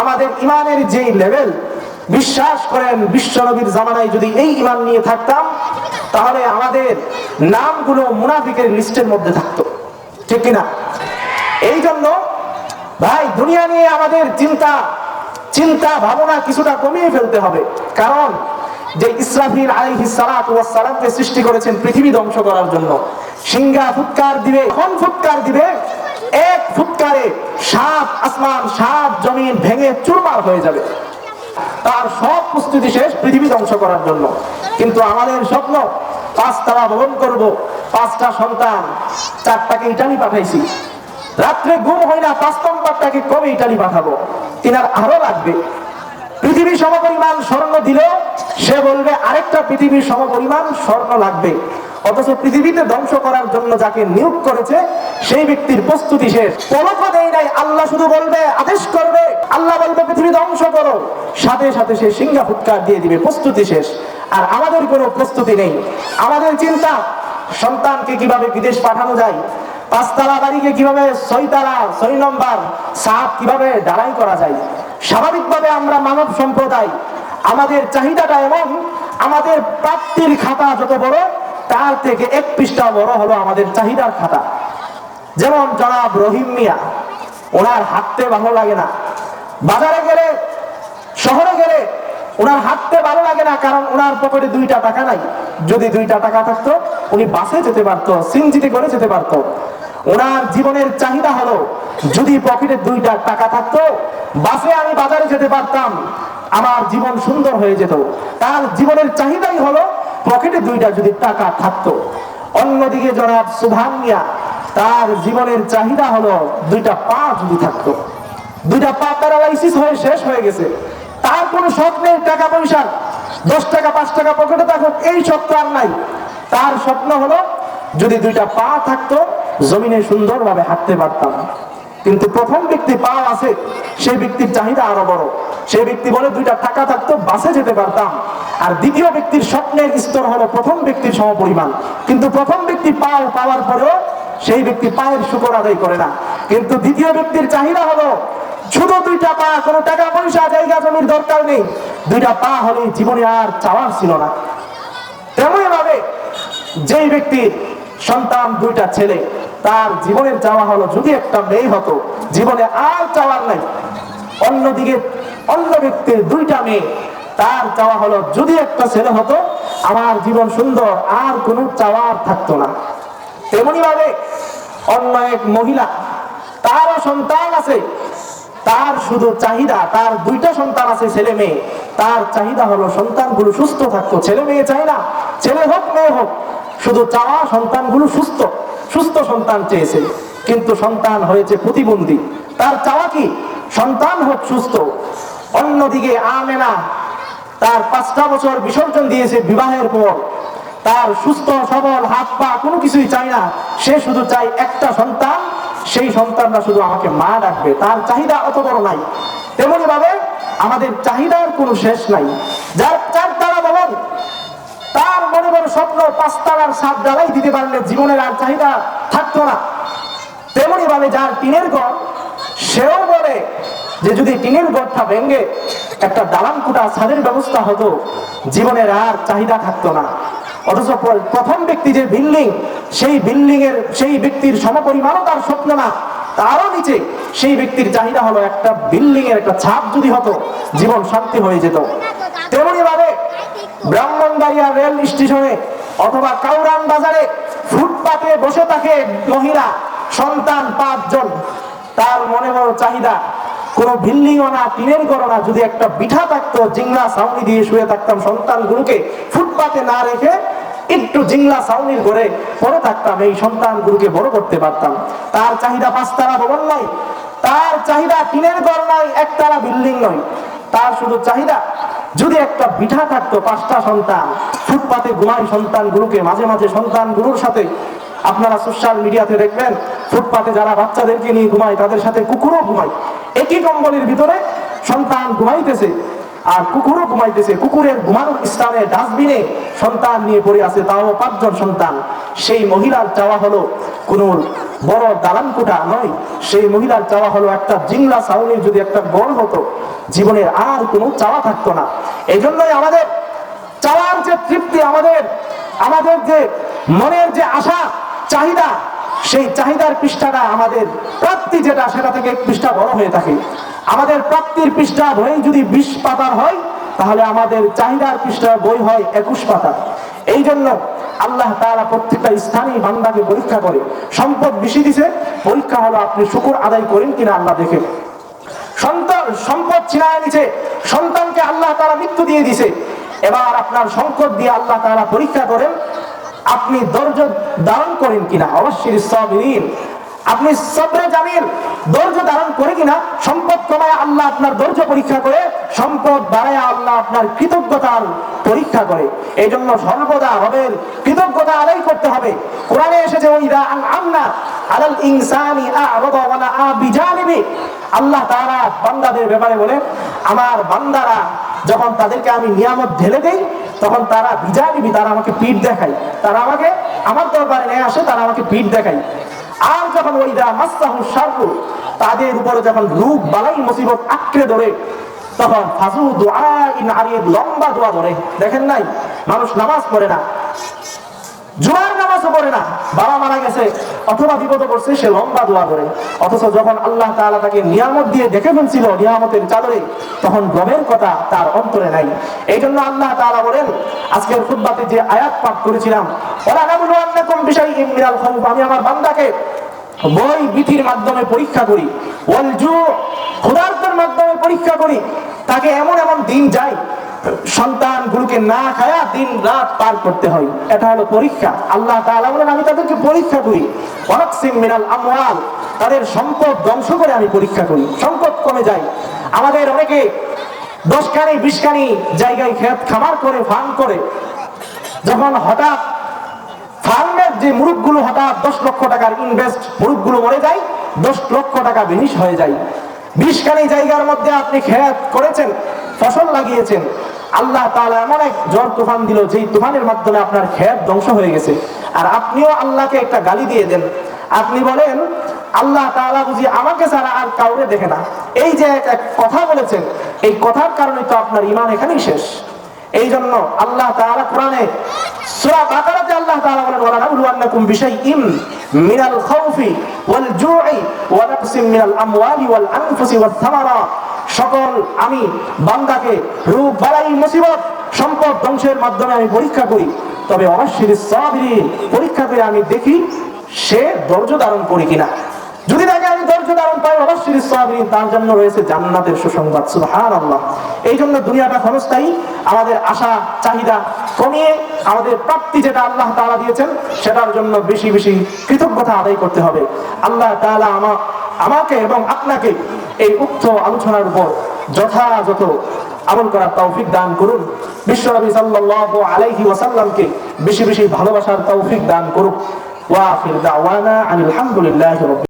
আমাদের ইমানের যেই লেভেল বিশ্বাস করেন বিশ্বনবীর জামানায় যদি এই ইমান নিয়ে থাকতাম, তাহলে আমাদের নামগুলো মুনাফিকের লিস্টের মধ্যে থাকতো। ঠিক কিনা? এই জন্য ভাই, দুনিয়া নিয়ে আমাদের চিন্তা চিন্তা ভাবনা কিছুটা কমিয়ে ফেলতে হবে। কারণ যে ইসরাফিল ওয়াস সালামকে সৃষ্টি করেছেন পৃথিবী ধ্বংস করার জন্য, সিংহা ফুৎকার দিবে কোন ফুৎকার দিবে এক ফুৎকারে সাত আসমান, সাত জমিন ভেঙে চুরমার হয়ে যাবে। তার সব প্রস্তুতি শেষ পৃথিবী ধ্বংস করার জন্য। কিন্তু আমাদের স্বপ্ন, পাঁচতলা ভবন করব, পাঁচটা সন্তান, চারটাকে ইটালি পাঠাইছি। রাত্রে ঘুম হয় না, পাঁচ নম্বরটাকে কবে ইটালি পাঠাবো? তিনার আরও লাগবে। পৃথিবীর সমপরিমাণ স্বর্ণ দিলেও সে বলবে, আরেকটা পৃথিবীর সমপরিমাণ স্বর্ণ লাগবে। অথচ পৃথিবীতে ধ্বংস করার জন্য যাকে নিয়োগ করেছে, সেই ব্যক্তির প্রস্তুতি শেষ। পলকও দেয় নাই আল্লাহ শুধু বলবে, আদেশ করবে, আল্লাহ বলবে, পৃথিবী ধ্বংস করো। সাথে সাথে সে সিংহা ফুৎকার দিয়ে দিবে, প্রস্তুতি শেষ। আর আমাদের কোনো প্রস্তুতি নেই। আমাদের চিন্তা, সন্তানকে কীভাবে বিদেশ পাঠানো যায়, পাঁচতলা বাড়িকে কীভাবে ছয়তলা, ছয় নম্বর সাপ কীভাবে দাঁড়াই করা যায়। স্বাভাবিকভাবে আমরা মানব সম্প্রদায়, আমাদের চাহিদাটা এমন, আমাদের প্রাপ্তির খাতা যত বড় তার থেকে এক পৃষ্ঠা বড় হলো আমাদের চাহিদার খাতা। যেমন জনাব রহিম মিয়া, ওনার হাঁটতে ভালো লাগে না। বাজারে গেলে, শহরে গেলে ওনার হাঁটতে ভালো লাগে না, কারণ ওনার পকেটে দুইটা টাকা নাই। যদি দুইটা টাকা থাকতো, উনি বাসে যেতে পারতো সিনজিতে করে যেতে পারতো। ওনার জীবনের চাহিদা হলো, যদি পকেটে দুইটা টাকা থাকতো, বাসে আমি বাজারে যেতে পারতাম, আমার জীবন সুন্দর হয়ে যেত। তার জীবনের চাহিদাই হলো পকেটে দুইটা যদি টাকা থাকতো। অন্যদিকে জনাব সুভান মিয়া তার জীবনের চাহিদা হলো দুইটা পা যদি থাকতো। দুইটা পা প্যারালাইসিস হয়ে শেষ হয়ে গেছে। তার কোনো শখ নেই টাকা পয়সা, দশ টাকা, পাঁচ টাকা পকেটে থাকুক এই শখ আর নাই। তার স্বপ্ন হলো যদি দুইটা পা থাকতো, জমিনে সুন্দরভাবে হাঁটতে পারতাম। কিন্তু প্রথম ব্যক্তি পা আছে, সেই ব্যক্তির চাহিদা আরও বড়। সেই ব্যক্তি বলে দুইটা টাকা থাকতো, বাসে যেতে পারতাম। আর দ্বিতীয় ব্যক্তির স্বপ্নের স্তর হলো প্রথম ব্যক্তির সমপরিমাণ। কিন্তু প্রথম ব্যক্তি পাও পাওয়ার পরেও সেই ব্যক্তি পায়ের শুকর আদায় করে না। কিন্তু দ্বিতীয় ব্যক্তির চাহিদা হলো, শুধু দুইটা পা, কোনো টাকা পয়সা, জায়গা জমির দরকার নেই। দুইটা পা হলে জীবনে আর চাওয়ার ছিল না। তেমনই ভাবে যেই ব্যক্তির সন্তান, দুইটা ছেলে, তার জীবনের চাওয়া হলো, যদি একটা মেয়ে হতো, জীবনে আর চাওয়ার নাই। অন্যদিকে অন্য ব্যক্তির দুইটা মেয়ে। তার চাওয়া হলো, যদি একটা ছেলে হতো, আমার জীবন সুন্দর, আর কোনো চাওয়ার থাকতো না। তেমনি ভাবে অন্য এক মহিলা, তারও সন্তান আছে। তার শুধু চাহিদা, তার দুইটা সন্তান আছে, ছেলে মেয়ে। তার চাহিদা হলো, সন্তানগুলো সুস্থ থাকতো। ছেলে মেয়ে চাই না, ছেলে হোক, মেয়ে হোক। শুধু চাওয়া সন্তানগুলো সুস্থ সুস্থ সন্তান চেয়েছে। কিন্তু সন্তান হয়েছে প্রতিবন্ধী। তার চাওয়া কি? সন্তান হোক, সুস্থ। অন্যদিকে আমেনা তার পাঁচটা বছর বিসর্জন দিয়েছে বিবাহের পর। তার সুস্থ, সবল হাত পা কোনো কিছুই চায় না। সে শুধু চায় একটা সন্তান, সেই সন্তানরা শুধু আমাকে মা ডাকবে। তার চাহিদা অত বড় নাই। তেমনি ভাবে আমাদের চাহিদার কোনো শেষ নাই। যার চার তারা বলেন তার মনে মনে স্বপ্ন পাঁচতারার সাত ডালাই দিতে পারলে জীবনের আর চাহিদা থাকতো না। তেমনি ভাবে যার টিনের ঘর, সেও বলে যে যদি টিনের ঘরটা ভেঙে একটা দালান কুটা ছাদের ব্যবস্থা হতো, জীবনের আর চাহিদা থাকতো না। অথচ প্রথম ব্যক্তি যে বিল্ডিং, সেই বিল্ডিং এর সেই ব্যক্তির সমপরিমাণও তার স্বপ্ন না। তারও নিচে সেই ব্যক্তির চাহিদা হলো একটা বিল্ডিং এর একটা ছাপ যদি হতো, জীবন শান্তি হয়ে যেত। তেমনি ভাবে ব্রাহ্মণবাড়িয়া রেল স্টেশনে অথবা কাউরান বাজারে ফুটপাতে বসে থাকে মহিলা, সন্তান পাঁচজন। তার মনে বড় চাহিদা কোনো বিল্ডিংও না টিনের করো না যদি একটা বিঠা থাকতো, জিংলা সাউনি দিয়ে শুয়ে থাকতাম, সন্তানগুলোকে ফুটপাতে না রেখে একটু জিংলা ছাউনির করে পরে থাকতাম, এই সন্তানগুলোকে বড় করতে পারতাম। তার চাহিদা পাঁচতারা ভবন নয় তার চাহিদা টিনের ঘর নয় একতারা বিল্ডিং নয়। তার শুধু চাহিদা, যদি একটা বিঠা থাকতো পাঁচটা সন্তান, ফুটপাতে ঘুমাই সন্তানগুলোকে, মাঝে মাঝে সন্তানগুলোর সাথে আপনারা সোশ্যাল মিডিয়াতে দেখবেন, ফুটপাতে যারা বাচ্চাদেরকে নিয়ে ঘুমায়, তাদের সাথে কুকুরও ঘুমায়। একই কম্বলের ভিতরে সন্তান ঘুমাইতেছে, আর কুকুরও ঘুমাইতেছে। কুকুরের ঘুমানোর স্থানে ডাস্টবিনে সন্তান নিয়ে পড়ে আছে, তাও পাঁচজন সন্তান। সেই মহিলার চাওয়া হলো কোন বড় দালান কোঠা নয়, সেই মহিলার চাওয়া হলো একটা জিংলা সাউনির যদি একটা গড় হতো জীবনের আর কোনো চাওয়া থাকতো না। এই জন্যই আমাদের চাওয়ার যে তৃপ্তি, আমাদের আমাদের যে মনের যে আশা চাহিদা, সেই চাহিদার পৃষ্ঠাটা আমাদের প্রাপ্তি যেটা, সেটা থেকে পৃষ্ঠা বড় হয়ে থাকে। আমাদের প্রাপ্তির পৃষ্ঠা বই যদি বিশ পাতার হয়, তাহলে আমাদের চাহিদার পৃষ্ঠা বই হয় একুশ পাতা। এই জন্য আল্লাহ তারা প্রত্যেকটা স্থানীয় বান্দাকে পরীক্ষা করে। সম্পদ বেশি দিছে, পরীক্ষা হলো আপনি শুকুর আদায় করেন কিনা আল্লাহ দেখে। সন্তান, সম্পদ ছিনায় নিছে, সন্তানকে আল্লাহ তারা মৃত্যু দিয়ে দিছে। এবার আপনার সংকট দিয়ে আল্লাহ তারা পরীক্ষা করেন আপনি ধৈর্য ধারণ করেন কিনা? অবশ্যই সাবিরিন আপনি সবরে জামিল, ধৈর্য ধারণ করে কিনা? সম্পদ কমায় আল্লাহ আপনার ধৈর্য পরীক্ষা করে, সম্পদ বাড়ায় আল্লাহ আপনার কৃতজ্ঞতার পরীক্ষা করে। এই জন্য সর্বদা হবেন কৃতজ্ঞতা আদায় করতে হবে। কোরআনে এসেছে ওই আমনা আলাল ইনসানি আ'রাদা ওয়া নাআ বিজানিবি। আল্লাহ তাআলা বান্দাদের ব্যাপারে বলে, আমার বান্দারা যখন তাদেরকে আমি নিয়ামত ঢেলে দেই, তখন তারা বিজানিবি তারা আমাকে পিঠ দেখায়। তারা আমাকে আমার দরবারে নিয়ে আসে, তারা আমাকে পিঠ দেখায়। আর যখন ওই দা তাদের উপরে যখন রূপ, বালাই, মুসিবত আঁকড়ে ধরে, তখন ফাজু দোয়া ইন আরিয়ে লম্বা দোয়া ধরে। দেখেন নাই? মানুষ নামাজ পড়ে না। জুমার নামাজও পড়ে না। বাবা মারা গেছে। অথবা বিপদ করছে সে লম্বা দোয়া করে। অথচ যখন আল্লাহ তাআলা তাকে নিয়ামত দিয়ে দেখে ফেলছিল নিয়ামতের চাদরে, তখন গমের কথা তার অন্তরে নাই। এই জন্য আল্লাহ তাআলা বলেন, আজকের খুতবাতে যে আয়াত পাঠ করেছিলাম ওলা নাবুলু আন্নাকুম বিশাইইম আমি আমার বান্দাকে বই বিধির মাধ্যমে পরীক্ষা করি, ওয়াল জু ক্ষুধার্তের মাধ্যমে পরীক্ষা করি, তাকে এমন এমন দিন যায় সন্তানগুলোকে না খায়া দিন রাত পার করতে হয়। এটা হলো পরীক্ষা। আল্লাহ তাআলা বলেন, আমি তাদেরকে পরীক্ষা করি। ওয়ানাকসিম মিনাল আমওয়াল। তাদের সম্পদ ধ্বংস করে আমি পরীক্ষা করি। সম্পদ কমে যায়। আমাদের অনেকে দশখানি, বিশখানি জায়গায় ক্ষেত খামার করে ফার্ম করে। যখন হঠাৎ ফার্মের যে মুরুখগুলো হঠাৎ দশ লক্ষ টাকার ইনভেস্ট মুরুখগুলো মরে যায়, দশ লক্ষ টাকা বেনিশ হয়ে যায়। বিশখানি জায়গার মধ্যে আপনি খেত করেছেন, ফসল লাগিয়েছেন। আল্লাহ তাআলা এমন এক ঝড় তুফান দিল, যেই তুফানের মাধ্যমে আপনার খেত ধ্বংস হয়ে গেছে। আর আপনিও আল্লাহকে একটা গালি দিয়ে দেন। আপনি বলেন, আল্লাহ তাআলা বুঝি আমাকে ছাড়া আর কাউরে দেখে না। এই যে এক কথা বলেছেন, এই কথার কারণে তো আপনার ইমান এখানেই শেষ। এই জন্য আল্লাহ তাআলা কোরআনে বাকারাতে আল্লাহ তাআলা বলেন মিনাল খাউফি ওয়াল জু'i ওয়া মিনাল আমওয়ালি ওয়াল আনফুসি সকল আমি বান্দাকে রূপ, বালাই, মুসিবত, সম্পদ ধ্বংসের মাধ্যমে আমি পরীক্ষা করি। তবে অবশ্যই সাবিরিন পরীক্ষা করে আমি দেখি সে ধৈর্য ধারণ করি কিনা। যদি তাকে আমি ধৈর্য ধারণ পাই, অবশ্যই সাবিরিন তার জন্য রয়েছে জান্নাতের সুসংবাদ, সুবহানাল্লাহ। এই জন্য দুনিয়াটা ক্ষণস্থায়ী, আমাদের আশা, চাহিদা কমিয়ে আমাদের প্রাপ্তি যেটা আল্লাহ তাআলা দিয়েছেন, সেটার জন্য বেশি বেশি কৃতজ্ঞতা আদায় করতে হবে। আল্লাহ তাআলা আমা, আমাকে এবং আপনাকে এই উক্ত আলোচনার উপর যথাযথ আমল করার তৌফিক দান করুন। বিশ্বনবী সাল্লাল্লাহু আলাইহি ওয়াসাল্লামকে বেশি বেশি ভালোবাসার তৌফিক দান করুন ওয়া আখির দাওয়ানা আনিল হামদুলিল্লাহি রাব্বিল